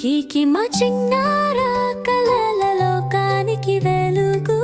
కీకి మా చిన్నారా కలల లోకానికి వెలుగు.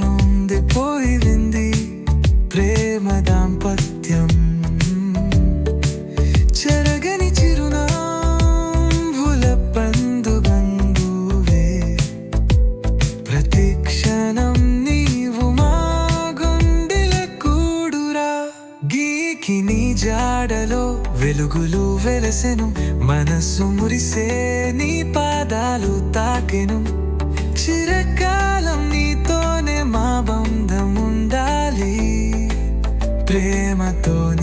నొందిపోయింది ప్రేమ దాంపత్యం. చెరగని చిరునాంబుల బంధు ప్రతి క్షణం నీవు మా గుండెల కూడురా. గీకి నీ జాడలో వెలుగులు వెలసెను మనస్సు మురిసే నీ పాదాలు తాకెను. Tony.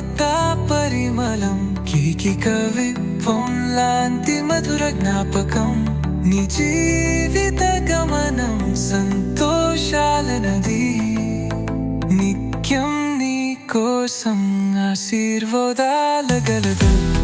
మమతా పరిమళం. కీకి కవి లాంటి మధుర జ్ఞాపకం. నీ జీవిత గమనం సంతోషాల నది. నిత్యం నీ కోసం ఆశీర్వదాలగలదు గలదు.